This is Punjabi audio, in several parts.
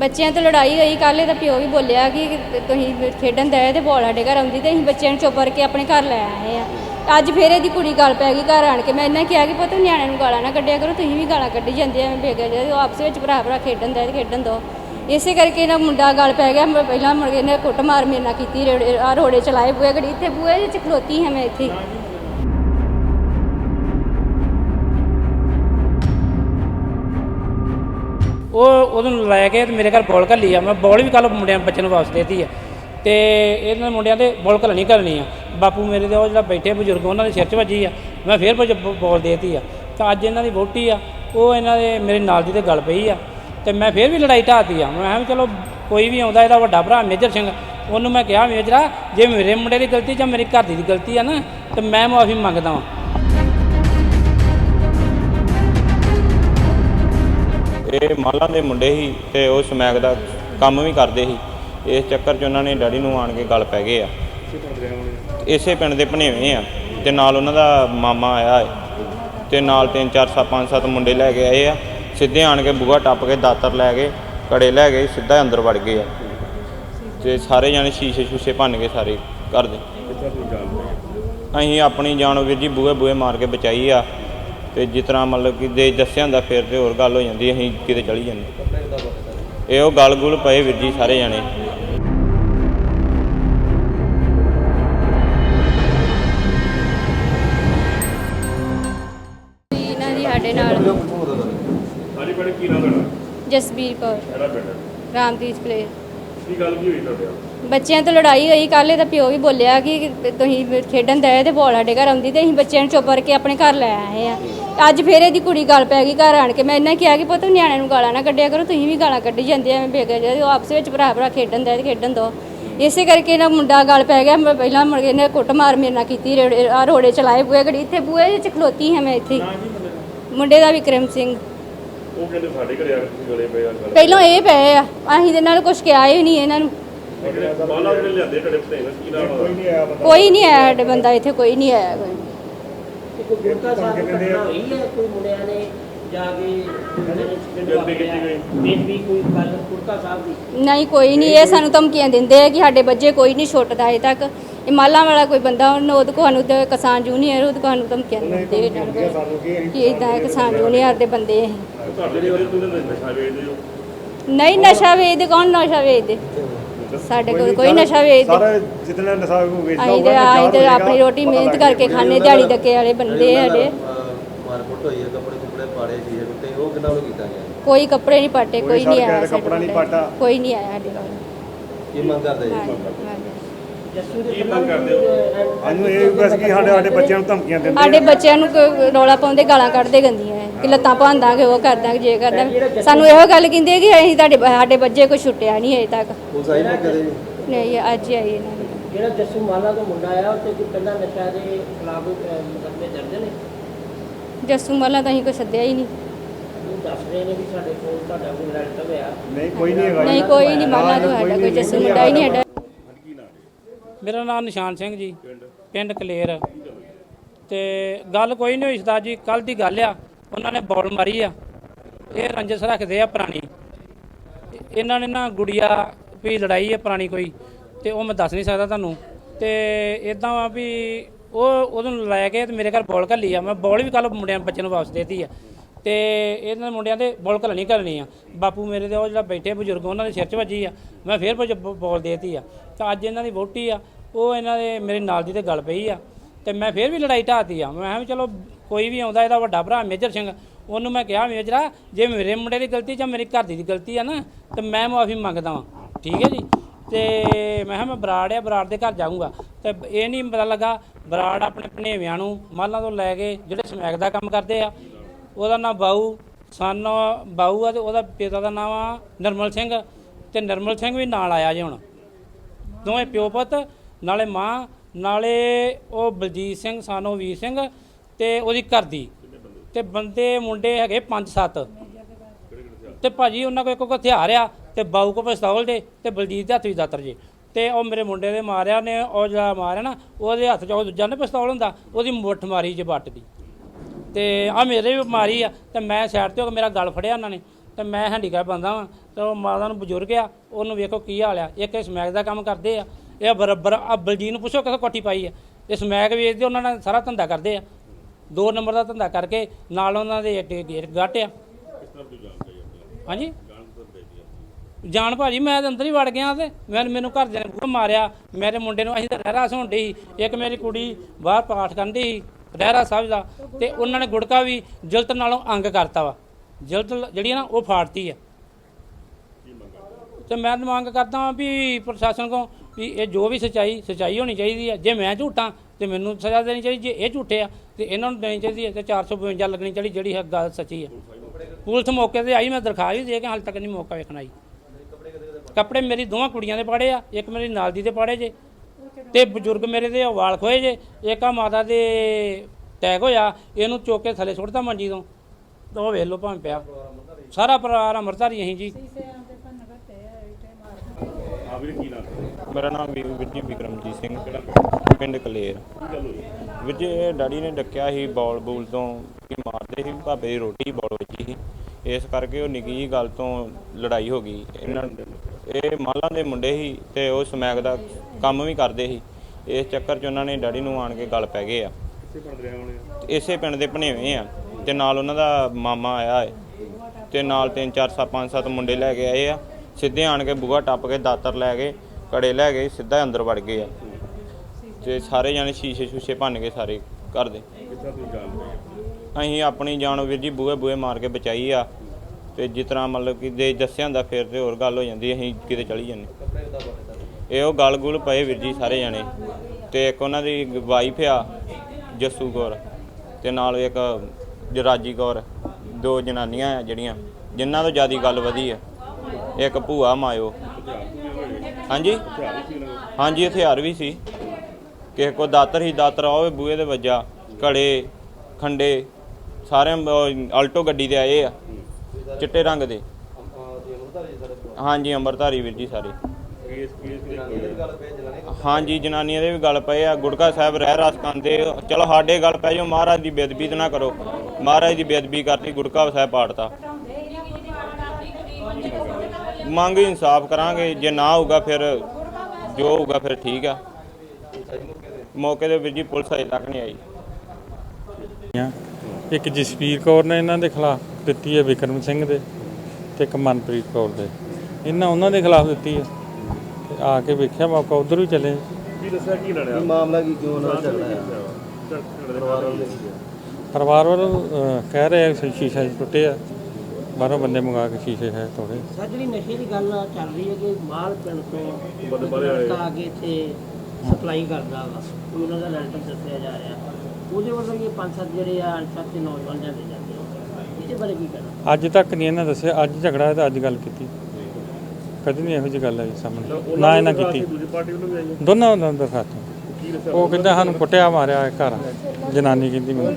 ਬੱਚਿਆਂ ਤੋਂ ਲੜਾਈ ਹੋਈ, ਕੱਲ੍ਹ ਇਹਦਾ ਪਿਓ ਵੀ ਬੋਲਿਆ ਕਿ ਤੁਸੀਂ ਖੇਡਣ ਦੇ ਤੇ ਬੋਲ ਸਾਡੇ ਘਰ ਆਉਂਦੀ ਤੇ ਅਸੀਂ ਬੱਚਿਆਂ ਨੂੰ ਚੁੱਪ ਕਰਕੇ ਆਪਣੇ ਘਰ ਲੈ ਆਏ ਆ। ਅੱਜ ਫਿਰ ਇਹਦੀ ਕੁੜੀ ਗੱਲ ਪੈ ਗਈ ਘਰ ਆਣ ਕੇ। ਮੈਂ ਇਹਨਾਂ ਕਿਹਾ ਕਿ ਪੁੱਤ ਨਿਆਣਿਆਂ ਨੂੰ ਗਾਲਾਂ ਨਾ ਕੱਢਿਆ ਕਰੋ, ਤੁਸੀਂ ਵੀ ਗਾਲਾਂ ਕੱਢੀ ਜਾਂਦੇ ਆ ਬੇਗਾ ਜੇ ਉਹ ਆਪਸ ਵਿੱਚ ਭਰਾ ਭਰਾ ਖੇਡਣ ਦੇ ਤੇ ਖੇਡਣ ਦੋ। ਇਸੇ ਕਰਕੇ ਇਹਨਾਂ ਮੁੰਡਾ ਗੱਲ ਪੈ ਗਿਆ ਪਹਿਲਾਂ ਮੁੜ ਕੇ ਇਹਨੇ ਕੁੱਟ ਮਾਰ ਮੇਰੇ ਨਾਲ ਕੀਤੀ, ਰੇੜੇ ਆ ਰੋੜੇ ਚਲਾਏ ਬੂਏ ਘੜੀ। ਇੱਥੇ ਬੂਏ ਵਿੱਚ ਖਲੋਤੀ ਹਾਂ ਮੈਂ ਇੱਥੇ। ਉਹ ਉਹਨੂੰ ਲੈ ਕੇ ਤੇ ਮੇਰੇ ਘਰ ਬੋਲ ਘੱਲੀ ਆ। ਮੈਂ ਬੋਲ ਵੀ ਕੱਲ ਮੁੰਡਿਆਂ ਬੱਚੇ ਨੂੰ ਵਾਪਸ ਦੇਤੀ ਆ। ਤੇ ਇਹਨਾਂ ਮੁੰਡਿਆਂ ਦੇ ਬੋਲ ਘੱਲਣੀ ਘੱਲਣੀ ਆ। ਬਾਪੂ ਮੇਰੇ ਦੇ ਉਹ ਜਿਹੜਾ ਬੈਠੇ ਬਜ਼ੁਰਗ, ਉਹਨਾਂ ਦੇ ਸਿਰ 'ਚ ਵੱਜੀ ਆ। ਮੈਂ ਫੇਰ ਬੱਚ- ਬੋਲ ਦੇਤੀ ਆ। ਤਾਂ ਅੱਜ ਇਹਨਾਂ ਦੀ ਵੋਟੀ ਆ। ਉਹ ਇਹਨਾਂ ਦੇ ਮੇਰੇ ਨਾਲ ਦੀ ਤੇ ਗੱਲ ਪਈ ਆ। ਤੇ ਮੈਂ ਫੇਰ ਵੀ ਲੜਾਈ ਢਾਤੀ ਆ। ਮੈਂ ਕਿਹਾ ਵੀ ਚਲੋ ਕੋਈ ਵੀ ਆਉਂਦਾ ਇਹਦਾ ਵੱਡਾ ਭਰਾ ਮੇਜਰ ਸਿੰਘ, ਉਹਨੂੰ ਮੈਂ ਕਿਹਾ, ਮੇਜਰਾ, ਜੇ ਮੇਰੇ ਮੁੰਡੇ ਦੀ ਗਲਤੀ ਜਾਂ ਮੇਰੀ ਘਰ ਦੀ ਗਲਤੀ ਆ ਨਾ, ਤੇ ਮੈਂ ਮਾਫੀ ਮੰਗਦਾ ਹਾਂ ਇਹ ਮਾਲਾਂ ਦੇ ਮੁੰਡੇ ਸੀ ਤੇ ਉਹ ਸਮੈਕ ਦਾ ਕੰਮ ਵੀ ਕਰਦੇ ਸੀ। ਇਸ ਚੱਕਰ 'ਚ ਉਹਨਾਂ ਨੇ ਡੈਡੀ ਨੂੰ ਆਣ ਕੇ ਗੱਲ ਪੈ ਗਏ ਆ। ਇਸੇ ਪਿੰਡ ਦੇ ਭਣੇਵੇਂ ਆ ਤੇ ਨਾਲ ਉਹਨਾਂ ਦਾ ਮਾਮਾ ਆਇਆ ਹੈ ਤੇ ਨਾਲ ਤਿੰਨ ਚਾਰ ਸੱਤ ਪੰਜ ਸੱਤ ਮੁੰਡੇ ਲੈ ਕੇ ਆਏ ਆ। ਸਿੱਧੇ ਆਣ ਕੇ ਬੂਹਾ ਟੱਪ ਕੇ ਦਾਤਰ ਲੈ ਕੇ ਕੜੇ ਲੈ ਗਏ ਸਿੱਧਾ ਅੰਦਰ ਵੜ ਗਏ ਆ। ਤੇ ਸਾਰੇ ਜਾਣੇ ਸ਼ੀਸ਼ੇ ਸ਼ੂਸ਼ੇ ਭੰਨ ਕੇ ਸਾਰੇ ਘਰ ਦੇ। ਅਸੀਂ ਆਪਣੀ ਜਾਨ ਵੀਰ ਜੀ ਬੂਹੇ ਬੂਹੇ ਮਾਰ ਕੇ ਬਚਾਈ ਆ। ਤੇ ਜਿਸ ਤਰ੍ਹਾਂ ਮਤਲਬ ਕਿ ਦੇ ਦੱਸਿਆ ਹੁੰਦਾ ਫਿਰ ਤੇ ਹੋਰ ਗੱਲ ਹੋ ਜਾਂਦੀ ਅਸੀਂ ਕਿਤੇ ਚਲੀ ਜਾਂਦੇ। ਇਹ ਉਹ ਗਲ ਗੁਲ ਪਏ ਵੀਰ ਜੀ ਸਾਰੇ ਜਾਣੇ। ਵੀ ਇਹਨਾਂ ਦੀ ਸਾਡੇ ਨਾਲ। ਹਾਂਜੀ ਭੈਣੇ ਕੀ ਨਾਮ ਤੁਹਾਡਾ? ਜਸਬੀਰ ਕੌਰ। ਰਾਮਦੀਪ ਪਲੇ ਕੀ ਗੱਲ ਕੀ ਹੋਈ ਤੁਹਾਡੇ ਨਾਲ? ਬੱਚਿਆਂ ਤੋਂ ਲੜਾਈ ਹੋਈ ਕੱਲ੍ਹ ਇਹਦਾ ਪਿਓ ਵੀ ਬੋਲਿਆ ਕਿ ਤੁਸੀਂ ਖੇਡਣ ਦੇ ਤੇ ਬੋਲ ਸਾਡੇ ਘਰ ਆਉਂਦੀ ਤੇ ਅਸੀਂ ਬੱਚਿਆਂ ਨੂੰ ਚੁੱਪ ਕਰਕੇ ਆਪਣੇ ਘਰ ਲੈ ਆਏ ਆ। ਅੱਜ ਫੇਰ ਇਹਦੀ ਕੁੜੀ ਗੱਲ ਪੈ ਗਈ ਘਰ ਆਣ ਕੇ। ਮੈਂ ਇਹਨਾਂ ਕਿਹਾ ਕਿ ਪੁੱਤ ਨਿਆਣਿਆਂ ਨੂੰ ਗਾਲਾਂ ਨਾ ਕੱਢਿਆ ਕਰੋ ਤੁਸੀਂ ਵੀ ਗਾਲਾਂ ਕੱਢੀ ਜਾਂਦੇ ਆ ਬੇਗਾ ਜੇ ਉਹ ਆਪਸ ਵਿੱਚ ਭਰਾ ਭਰਾ ਖੇਡਣ ਦੇ ਖੇਡਣ ਦੋ। ਇਸੇ ਕਰਕੇ ਇਹਨਾਂ ਮੁੰਡਾ ਗੱਲ ਪੈ ਗਿਆ। ਮੈਂ ਪਹਿਲਾਂ ਮੁੜ ਕੇ ਇਹਨੇ ਕੁੱਟ ਮਾਰ ਮੇਰੇ ਨਾਲ ਕੀਤੀ ਰੇੜੇ ਆ ਰੋੜੇ ਚਲਾਏ ਬੂਏ ਘੜੀ। ਇੱਥੇ ਬੂਏ ਵਿੱਚ ਖਲੋਤੀ ਹਾਂ ਮੈਂ ਇੱਥੇ। ਮੁੰਡੇ ਦਾ? ਵਿਕਰਮ ਸਿੰਘ। ਉਹ ਕਹਿੰਦੇ ਸਾਡੇ ਘਰੇ ਆ ਕੇ ਤੁਸੀਂ ਗਲੇ ਪਏ ਆ ਗੱਲ ਪਹਿਲਾਂ ਇਹ ਪਏ ਆ। ਅਸੀਂ ਦੇ ਨਾਲ ਕੁਝ ਕਿਹਾ ਹੀ ਨਹੀਂ ਇਹਨਾਂ ਨੂੰ। ਮਾਲਾ ਜਿਹੜੇ ਲਿਆਂਦੇ ਤੁਹਾਡੇ ਭਤੇ ਕੀ ਨਾਮ ਕੋਈ ਨਹੀਂ ਆਇਆ ਕੋਈ ਨਹੀਂ ਆਇਆ ਸਾਡੇ ਬੰਦਾ ਇੱਥੇ ਕੋਈ ਨਹੀਂ ਆਇਆ ਕੋਈ। ਕੋਈ ਗੁਰਕਾ ਸਾਹਿਬ ਦੀ ਘਟਨਾ ਹੋਈ ਹੈ ਕੋਈ ਮੁੰਡਿਆਂ ਨੇ ਜਾ ਕੇ ਜਲਦੀ ਕੀਤੀ ਗਈ। ਬੇਬੀ ਕੋਈ ਗੱਲ ਗੁਰਕਾ ਸਾਹਿਬ ਦੀ? ਨਹੀਂ ਕੋਈ ਨਹੀਂ ਇਹ ਸਾਨੂੰ ਧਮਕੀਆਂ ਦਿੰਦੇ ਆ ਕਿ ਸਾਡੇ ਬੱਚੇ ਕੋਈ ਨਹੀਂ ਛੁੱਟਦਾ ਅਜੇ ਤੱਕ। ਇਹ ਮਾਲਾ ਵਾਲਾ ਕੋਈ ਬੰਦਾ ਉਹਨੂੰ ਉਹਦੇ ਕੋਲ ਨੂੰ ਤੇ ਕਿਸਾਨ ਜੂਨੀਅਰ ਉਹਦੇ ਕੋਲ ਨੂੰ ਧਮਕੀਆਂ ਦਿੰਦੇ ਕਿ ਇਦਾਂ ਕਿਸਾਨ ਜੂਨੀਅਰ ਦੇ ਬੰਦੇ ਇਹ। ਤੁਹਾਡੇ ਜਿਹੜੇ ਤੁਸੀਂ ਨਸ਼ਾ ਵੇਚਦੇ ਹੋ? ਨਹੀਂ ਨਸ਼ਾ ਵੇਚਦੇ ਕੌਣ ਨਸ਼ਾ ਵੇਚਦੇ? ਸਾਡੇ ਕੋਲ ਕੋਈ ਨਸ਼ਾ ਵੇਚਦੇ ਸਾਰਾ ਜਿਤਨਾ ਨਸ਼ਾ ਉਹ ਵੇਚਦਾ ਹੋਊਗਾ ਅਸੀਂ ਤੇ ਆਪਣੀ ਰੋਟੀ ਮਿਹਨਤ ਕਰਕੇ ਖਾਣੇ ਦਿਹਾੜੀ ਧੱਕੇ ਵਾਲੇ ਬੰਦੇ ਆ ਸਾਡੇ। ਮਾਰਕੁੱਟ ਹੋਈ ਹੈ ਕੱਪੜੇ ਕੁਪੜੇ ਪਾੜੇ ਸੀ ਤੇ ਉਹ ਕਿੰਨਾ ਨੂੰ ਕੀਤਾ ਗਿਆ? ਕੋਈ ਕੱਪੜੇ ਨਹੀਂ ਪਾਟੇ ਕੋਈ ਨਹੀਂ ਆਇਆ ਕੱਪੜਾ ਨਹੀਂ। ਪਾਟਾ। ਕੋਈ ਨਹੀਂ ਆਇਆ ਸਾਡੇ ਕੋਲ। ਕੀ ਮੰਗ ਕਰਦੇ ਜੀ ਹਾਂਜੀ। ਜੱਸੂ ਦੇ ਕੀ ਮੰਗ ਕਰਦੇ ਹੋ? ਸਾਨੂੰ ਇਹ ਬਸ ਕਿ ਸਾਡੇ ਸਾਡੇ ਬੱਚਿਆਂ ਨੂੰ ਧਮਕੀਆਂ ਦਿੰਦੇ ਸਾਡੇ ਬੱਚਿਆਂ ਨੂੰ ਰੌਲਾ ਪਾਉਂਦੇ ਗਾਲਾਂ ਕੱਢਦੇ ਗੰਦੀਆਂ। ਕਿ ਲੱਤਾਂ ਭਾਂਦਾਂਗੇ ਉਹ ਕਰਦਾਂਗੇ ਜੇ ਕਰਦਾਂਗੇ ਸਾਨੂੰ ਇਹੋ ਗੱਲ ਕਹਿੰਦੇ ਆ ਕਿ ਅਸੀਂ ਤੁਹਾਡੇ ਸਾਡੇ ਬੱਚੇ ਕੋਈ ਛੁੱਟਿਆ ਨਹੀਂ ਅਜੇ ਤੱਕ। ਪੁਲਿਸ ਆਈ ਨਹੀਂ ਕਦੇ ਵੀ ਨਹੀਂ ਅੱਜ ਹੀ ਆਈ ਇਹਨਾਂ ਦੀ। ਜਿਹੜਾ ਜੱਸੂ ਮਾਲਾ ਦਾ ਮੁੰਡਾ ਆਇਆ ਉਹ ਤੇ ਕੋਈ ਪਹਿਲਾਂ ਨਸ਼ਾ ਦੇ ਖਿਲਾਫ ਅਹ, ਮੁਕੱਦਮੇ ਦਰਜ ਨੇ? ਜੱਸੂ ਮੱਲਾ ਤਾਂ ਅਸੀਂ ਕੋਈ ਸੱਦਿਆ ਹੀ ਨਹੀਂ। ਉਹ ਦੱਸ ਰਹੇ ਨੇ ਵੀ ਸਾਡੇ ਕੋਲ ਤੁਹਾਡਾ ਕੋਈ ਰਿਲੇਟਿਵ ਆ। ਨਹੀਂ ਕੋਈ ਨਹੀਂ ਹੈਗਾ। ਨਹੀਂ ਕੋਈ ਨਹੀਂ ਮਾਲਾ ਤੋਂ ਸਾਡਾ ਕੋਈ ਜੱਸੂ ਮੁੰਡਾ ਹੀ ਨਹੀਂ ਸਾਡਾ ਮੇਰਾ ਨਾਮ ਨਿਸ਼ਾਨ ਸਿੰਘ ਜੀ। ਪਿੰਡ? ਕਲੇਰ। ਤੇ ਗੱਲ ਕੋਈ ਨਹੀਂ ਹੋਈ ਸਰਦਾਰ ਜੀ ਕੱਲ ਦੀ ਗੱਲ ਆ। ਉਹਨਾਂ ਨੇ ਬੋਲ ਮਾਰੀ ਆ। ਇਹ ਰੰਜਸ ਰੱਖਦੇ ਆ ਪੁਰਾਣੀ। ਇਹਨਾਂ ਨੇ ਨਾ ਗੁੜੀਆ ਵੀ ਲੜਾਈ ਆ ਪੁਰਾਣੀ ਕੋਈ, ਤੇ ਉਹ ਮੈਂ ਦੱਸ ਨਹੀਂ ਸਕਦਾ ਤੁਹਾਨੂੰ। ਤੇ ਇਦਾਂ ਆ ਵੀ ਉਹ ਉਹਨੂੰ ਲੈ ਕੇ ਤੇ ਮੇਰੇ ਘਰ ਬੋਲ ਘੱਲੀ ਆ। ਮੈਂ ਬੋਲ ਵੀ ਕੱਲ ਮੁੰਡਿਆਂ ਬੱਚੇ ਨੂੰ ਵਾਪਸ ਦੇਤੀ ਆ। ਤੇ ਇਹਨਾਂ ਮੁੰਡਿਆਂ ਦੇ ਬੋਲ ਘੱਲਣੀ ਘੱਲਣੀ ਆ। ਬਾਪੂ ਮੇਰੇ ਦੇ ਉਹ ਜਿਹੜਾ ਬੈਠੇ ਬਜ਼ੁਰਗ, ਉਹਨਾਂ ਦੇ ਸਿਰ 'ਚ ਵੱਜੀ ਆ। ਮੈਂ ਫੇਰ ਬੱਚ- ਬ- ਬੋਲ ਦੇਤੀ ਆ। ਤਾਂ ਅੱਜ ਇਹਨਾਂ ਦੀ ਵੋਟੀ ਆ। ਉਹ ਇਹਨਾਂ ਦੇ ਮੇਰੇ ਨਾਲ ਦੀ ਤੇ ਗੱਲ ਪਈ ਆ। ਤੇ ਮੈਂ ਫੇਰ ਵੀ ਲੜਾਈ ਢਾਤੀ ਆ। ਮੈਂ ਕਿਹਾ ਵੀ ਚਲੋ ਕੋਈ ਵੀ ਆਉਂਦਾ, ਇਹਦਾ ਵੱਡਾ ਭਰਾ ਮੇਜਰ ਸਿੰਘ, ਉਹਨੂੰ ਮੈਂ ਕਿਹਾ ਮੇਜਰਾ, ਜੇ ਮੇਰੇ ਮੁੰਡੇ ਦੀ ਗਲਤੀ ਜਾਂ ਮੇਰੀ ਘਰ ਦੀ ਗਲਤੀ ਆ ਨਾ, ਤੇ ਮੈਂ ਮਾਫੀ ਮੰਗਦਾ ਵਾਂ। ਠੀਕ ਹੈ ਜੀ? ਤੇ ਮੈਂ ਕਿਹਾ, ਮੈਂ ਬਰਾੜ ਆ, ਬਰਾੜ ਦੇ ਘਰ ਜਾਊਂਗਾ। ਤੇ ਇਹ ਨਹੀਂ ਪਤਾ ਲੱਗਾ, ਬਰਾੜ ਆਪਣੇ ਭਣੇਵਿਆਂ ਨੂੰ ਮਾਲਾਂ ਤੋਂ ਲੈ ਕੇ ਜਿਹੜੇ ਸਮੈਕ ਦਾ ਕੰਮ ਕਰਦੇ ਆ, ਉਹਦਾ ਨਾਮ ਬਾਊ, ਸਨ ਬਾਊ ਆ ਤੇ ਉਹਦਾ ਪਿਤਾ ਦਾ ਨਾਮ ਆ ਨਰਮਲ ਸਿੰਘ, ਤੇ ਨਰਮਲ ਸਿੰਘ ਵੀ ਨਾਲ ਆਇਆ ਜੀ ਹੁਣ। ਦੋਵੇਂ ਪਿਓ ਪੁੱਤ, ਨਾਲੇ ਮਾਂ, ਨਾਲੇ ਉਹ ਬਲਜੀਤ ਸਿੰਘ, ਸਾਨੋ ਵੀਰ ਸਿੰਘ ਤੇ ਉਹਦੀ ਘਰ ਦੀ। ਤੇ ਬੰਦੇ, ਮੁੰਡੇ ਹੈਗੇ 5-7 ਤੇ ਭਾਜੀ ਉਹਨਾਂ ਕੋਲ ਇੱਕ ਕੋ ਹਥਿਆਰ ਆ ਤੇ ਬਾਊ ਕੋਲ ਪਿਸਤੌਲ ਦੇ ਤੇ ਬਲਜੀਤ ਦੇ ਹੱਥ ਵਿੱਚ ਦਾਤਰ ਜੇ। ਤੇ ਉਹ ਮੇਰੇ ਮੁੰਡੇ ਦੇ ਮਾਰਿਆ ਨੇ, ਉਹ ਜਿਹੜਾ ਮਾਰਿਆ ਨਾ, ਉਹਦੇ ਹੱਥ 'ਚ ਉਹ ਦੂਜਾ ਨੇ ਪਿਸਤੌਲ ਹੁੰਦਾ, ਉਹਦੀ ਮੁੱਠ ਮਾਰੀ ਜੇ ਬੱਟ ਦੀ। ਤੇ ਆ ਮੇਰੇ ਵੀ ਮਾਰੀ ਆ, ਤੇ ਮੈਂ ਸਾਈਡ ਤੇ ਹੋ ਕੇ ਮੇਰਾ ਗਲ ਫੜਿਆ ਉਹਨਾਂ ਨੇ। ਤੇ ਮੈਂ ਹੈਂਡੀਕੈਪ ਬੰਦਾ ਵਾਂ, ਤੇ ਉਹ ਮਾਤਾ ਨੂੰ ਬਜ਼ੁਰਗ ਆ, ਉਹਨੂੰ ਵੇਖੋ ਕੀ ਹਾਲ ਆ। ਇੱਕ ਇਹ ਸਮੈਕ ਦਾ ਕੰਮ ਕਰਦੇ ਆ, ਇਹ ਬਰਾਬਰ ਆ, ਬਲਜੀਤ ਨੂੰ ਪੁੱਛੋ ਕਿਥੋਂ ਕੋਠੀ ਪਾਈ ਆ। ਇਹ ਸਮੈਕ ਵੇਚਦੇ, ਉਹਨਾਂ ਨਾਲ ਸਾਰਾ ਧੰਦਾ ਕਰਦੇ ਆ। ਦੋ ਨੰਬਰ ਦਾ ਧੰਦਾ ਕਰਕੇ ਨਾਲ ਉਹਨਾਂ ਦੇ ਅੱਡੇ ਗੇਟ ਗਾਟਿਆ। ਹਾਂਜੀ? ਜਾਣ ਭਾਜੀ, ਮੈਂ ਤਾਂ ਅੰਦਰ ਹੀ ਵੜ ਗਿਆ ਤੇ ਮੈਂ ਮੈਨੂੰ ਘਰ ਦੇ ਨੇ ਮਾਰਿਆ। ਮੇਰੇ ਮੁੰਡੇ ਨੂੰ ਅਸੀਂ ਤਾਂ ਰਹਿਰਾ ਹੋਣ ਸੀ ਇੱਕ ਮੇਰੀ ਕੁੜੀ ਬਾਹਰ ਪਾਠ ਕਰਦੀ ਸੀ, ਰਹਿਰਾ ਸਾਹਿਬ ਦਾ। ਤੇ ਉਹਨਾਂ ਨੇ ਗੁੜਕਾ ਵੀ ਜਲਤ ਨਾਲੋਂ ਅੰਗ ਕਰਤਾ ਵਾ। ਜਲਤ ਜਿਹੜੀ ਆ ਨਾ, ਉਹ ਫਾੜਤੀ ਆ। ਤੇ ਮੈਂ ਮੰਗ ਕਰਦਾ ਹਾਂ ਵੀ ਪ੍ਰਸ਼ਾਸਨ ਕੋ ਵੀ ਇਹ ਜੋ ਵੀ ਸਚਾਈ ਸਚਾਈ ਹੋਣੀ ਚਾਹੀਦੀ ਹੈ ਜੇ ਮੈਂ ਝੂਠਾਂ, ਤੇ ਮੈਨੂੰ ਸਜ਼ਾ ਦੇਣੀ ਚਾਹੀਦੀ। ਜੇ ਇਹ ਝੂਠੇ ਆ, ਤੇ ਇਹਨਾਂ ਨੂੰ ਦੇਣੀ ਚਾਹੀਦੀ ਹੈ ਤੇ 452 ਲੱਗਣੀ ਚਾਹੀਦੀ, ਜਿਹੜੀ ਹੈ ਗੱਲ ਸੱਚੀ ਹੈ ਪੁਲਿਸ ਮੌਕੇ ਤੇ ਆਈ, ਮੈਂ ਦਰਖਾਸਤ ਵੀ ਦੇ ਕੇ ਹਾਲੇ ਤੱਕ ਨਹੀਂ ਮੌਕਾ ਵੇਖਣ ਆਈ। ਕੱਪੜੇ ਮੇਰੀ ਦੋਵਾਂ ਕੁੜੀਆਂ ਦੇ ਪਾੜੇ ਆ, ਇੱਕ ਮੇਰੀ ਨਾਲ ਦੀ ਦੇ ਪਾੜੇ ਜੇ। ਤੇ ਬਜ਼ੁਰਗ ਮੇਰੇ ਦੇ ਵਾਲ ਖੋਏ ਜੇ। ਇੱਕ ਆ ਮਾਤਾ ਦੇ ਟੈਗ ਹੋਇਆ, ਇਹਨੂੰ ਚੁੱਕ ਕੇ ਥੱਲੇ ਸੁੱਟਦਾ ਮੰਜੀ ਤੋਂ। ਉਹ ਵੇਖ ਲਓ ਭਾਵੇਂ ਪਿਆ। ਸਾਰਾ ਪਰਿਵਾਰ ਅੰਮ੍ਰਿਤਧਾਰੀ ਅਸੀਂ ਜੀ ਆ ਵੀਰ ਕੀ ਨਾਮ ਮੇਰਾ ਨਾਮ ਵੀ ਵੀਰ ਜੀ ਵਿਕਰਮਜੀਤ ਸਿੰਘ ਪਿੰਡ ਕਲੇਰ। ਜੀ ਇਹ ਡੈਡੀ ਨੇ ਡੱਕਿਆ ਸੀ ਬੌਲ ਬੂਲ ਤੋਂ ਕਿ ਮਾਰਦੇ ਸੀ ਭਾਬੇ ਦੀ ਰੋਟੀ ਬੌਲ ਵਿੱਚ ਸੀ ਇਸ ਕਰਕੇ ਉਹ ਨਿੱਕੀ ਜਿਹੀ ਗੱਲ ਤੋਂ ਲੜਾਈ ਹੋ ਗਈ। ਇਹਨਾਂ ਇਹ ਮਾਲਾਂ ਦੇ ਮੁੰਡੇ ਸੀ ਤੇ ਉਹ ਸਮੈਕ ਦਾ ਕੰਮ ਵੀ ਕਰਦੇ ਸੀ। ਇਸ ਚੱਕਰ 'ਚ ਉਹਨਾਂ ਨੇ ਡੈਡੀ ਨੂੰ ਆਣ ਕੇ ਗੱਲ ਪੈ ਗਏ ਆ। ਇਸੇ ਪਿੰਡ ਦੇ ਭਣੇਵੇਂ ਆ। ਤੇ ਨਾਲ ਉਹਨਾਂ ਦਾ ਮਾਮਾ ਆਇਆ ਹੈ ਤੇ ਨਾਲ ਤਿੰਨ ਚਾਰ ਸੱਤ ਪੰਜ ਸੱਤ ਮੁੰਡੇ ਲੈ ਕੇ ਆਏ ਆ। ਸਿੱਧੇ ਆਣ ਕੇ ਬੂਹਾ ਟੱਪ ਕੇ ਦਾਤਰ ਲੈ ਕੇ ਕੜੇ ਲੈ ਕੇ ਸਿੱਧਾ ਅੰਦਰ ਵੜ ਗਏ ਆ। ਤੇ ਸਾਰੇ ਜਾਣੇ ਸ਼ੀਸ਼ੇ ਸ਼ੂਸ਼ੇ ਭੰਨ ਕੇ ਸਾਰੇ ਘਰ ਦੇ। ਕਿੱਥਾ ਤੁਸੀਂ ਜਾਣਦੇ ਅਸੀਂ ਆਪਣੀ ਜਾਨ ਵੀਰ ਜੀ ਬੂਹੇ ਬੂਹੇ ਮਾਰ ਕੇ ਬਚਾਈ ਆ। ਤੇ ਜਿਸ ਤਰ੍ਹਾਂ ਮਤਲਬ ਕਿ ਦੇ ਦੱਸਿਆ ਹੁੰਦਾ ਫਿਰ ਤੇ ਹੋਰ ਗੱਲ ਹੋ ਜਾਂਦੀ ਅਸੀਂ ਕਿਤੇ ਚਲੀ ਜਾਂਦੇ। ਇਹ ਉਹ ਗਲ ਗੁਲ ਪਏ ਵੀਰ ਜੀ ਸਾਰੇ ਜਾਣੇ। ਤੇ ਇੱਕ ਉਹਨਾਂ ਦੀ ਵਾਈਫ ਆ ਜੱਸੂ ਕੌਰ। ਤੇ ਨਾਲ ਇੱਕ ਜਰਾਜੀ ਕੌਰ। ਦੋ ਜਨਾਨੀਆਂ ਆ ਜਿਹੜੀਆਂ ਜਿਨ੍ਹਾਂ ਤੋਂ ਜਿਆਦੀ ਗੱਲ ਵਧੀ ਆ। ਇੱਕ ਭੂਆ ਮਾਇਓ ਹਾਂਜੀ। ਹਾਂਜੀ, ਹਥਿਆਰ ਵੀ ਸੀ। ਕਿਸੇ ਕੋ ਦਾਤਰ ਹੀ ਦਾਤਰ ਆਵੇ ਬੂਹੇ ਦੇ ਵੱਜਾ, ਘੜੇ, ਖੰਡੇ ਸਾਰੇ ਆਲਟੋ ਗੱਡੀ ਦੇ ਆਏ ਆ, ਚਿੱਟੇ ਰੰਗ ਦੇ। ਹਾਂਜੀ, ਅੰਮ੍ਰਿਤਧਾਰੀ ਵੀਰ ਜੀ ਸਾਰੇ। ਹਾਂਜੀ, ਜਨਾਨੀਆਂ ਦੇ ਵੀ ਗੱਲ ਪਏ ਆ, ਗੁੜਕਾ ਸਾਹਿਬ ਰਹਿ ਰਸ ਖਾਂਦੇ ਚਲੋ, ਸਾਡੇ ਗੱਲ ਪੈ ਜਾਓ, ਮਹਾਰਾਜ ਦੀ ਬੇਦਬੀ ਤੇ ਨਾ ਕਰੋ। ਮਹਾਰਾਜ ਦੀ ਬੇਦਬੀ ਕਰਤੀ, ਗੁੜਕਾ ਸਾਹਿਬ ਪਾੜਤਾ। ਮੰਗ ਇਨਸਾਫ ਕਰਾਂਗੇ ਜੇ ਨਾ ਹੋਊਗਾ ਫਿਰ ਜੋ ਹੋਊਗਾ ਫਿਰ ਠੀਕ ਆ। ਮੌਕੇ ਤੇ ਵੀਰ ਜੀ ਪੁਲਿਸ ਅਜੇ ਤੱਕ ਨਹੀਂ ਆਈ। ਆ। ਇੱਕ ਜਸਵੀਰ ਕੌਰ ਨੇ ਇਹਨਾਂ ਦੇ ਖਿਲਾਫ ਦਿੱਤੀ ਹੈ ਵਿਕਰਮ ਸਿੰਘ ਦੇ ਤੇ ਇੱਕ ਮਨਪ੍ਰੀਤ ਕੌਰ ਦੇ। ਇਹਨਾਂ ਉਹਨਾਂ ਦੇ ਖਿਲਾਫ ਦਿੱਤੀ ਹੈ। ਤੇ ਆ ਕੇ ਵੇਖਿਆ ਮੌਕਾ ਉਧਰ ਵੀ ਚੱਲੇ। ਕੀ ਦੱਸਿਆ ਕੀ ਲੜਿਆ? ਕੀ ਮਾਮਲਾ ਕੀ ਕਿਉਂ ਨਾਲ ਝਗੜਾ ਹੈ ਪਰਿਵਾਰ ਵਾਲੇ ਅਹ, ਕਹਿ ਰਹੇ ਆ ਕਿ ਸ਼ੀਸ਼ਾ ਟੁੱਟੇ ਆ। ਬਾਹਰੋਂ ਬੰਦੇ ਮੰਗਾ ਕੇ ਸ਼ੀਸ਼ੇ ਹੈ ਤੋੜੇ। ਸਰ ਜਿਹੜੀ ਨਸ਼ੇ ਦੀ ਗੱਲ ਚੱਲ ਰਹੀ ਹੈ ਕਿ ਮਾਲ ਪਿੰਡ ਤੋਂ ਬੰਦੇ ਬਾਹਰ ਆਏ। ਲੜਕਾ ਆ ਕੇ ਇੱਥੇ ਸਪਲਾਈ ਕਰਦਾ ਵਾ ਕੋਈ ਉਹਨਾਂ ਦਾ ਰਿਲੇਟਿਵ ਦੱਸਿਆ ਜਾ ਰਿਹਾ। ਉਹਦੇ ਵੱਲੋਂ ਇਹ ਪੰਜ ਸੱਤ ਜਿਹੜੇ ਆ ਅਣਛਾਤੇ ਨੌਜਵਾਨ ਜਾਂਦੇ ਜਾਂਦੇ ਆ। ਇਹਦੇ ਬਾਰੇ ਕੀ ਕਹਿਣਾ? ਅੱਜ ਤੱਕ ਨਹੀਂ ਇਹਨਾਂ ਦੱਸਿਆ ਅੱਜ ਝਗੜਾ ਹੈ ਤਾਂ ਅੱਜ ਗੱਲ ਕੀਤੀ। ਕਦੀ ਨਹੀਂ ਇਹੋ ਜਿਹੀ ਗੱਲ ਆਈ ਸਾਹਮਣੇ। ਨਾ ਇਹਨਾਂ ਕੀਤੀ। ਦੂਜੀ ਪਾਰਟੀ ਵੱਲੋਂ ਵੀ ਆਈ ਹੈ। ਦੋਨਾਂ ਦਾ ਦੱਸਿਆ? ਉਹ ਕਹਿੰਦਾ ਸਾਨੂੰ ਕੁੱਟਿਆ ਮਾਰਿਆ ਘਰ। ਜਨਾਨੀ ਕਹਿੰਦੀ ਮੈਨੂੰ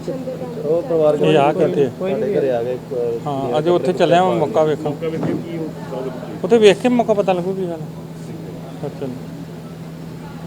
ਉਹ ਪਰਿਵਾਰ ਇਹ ਆ ਘਰੇ ਗਏ ਅਹ, ਹਾਂ ਅੱਜ ਉੱਥੇ ਚੱਲਿਆ ਮੈਂ ਮੌਕਾ ਵੇਖਣ। ਕੀ ਉੱਥੇ ਵੇਖ ਕੇ ਮੌਕਾ ਪਤਾ ਲੱਗੂ ਕੀ ਗੱਲ। ਹੈ। ਅੱਛਾ।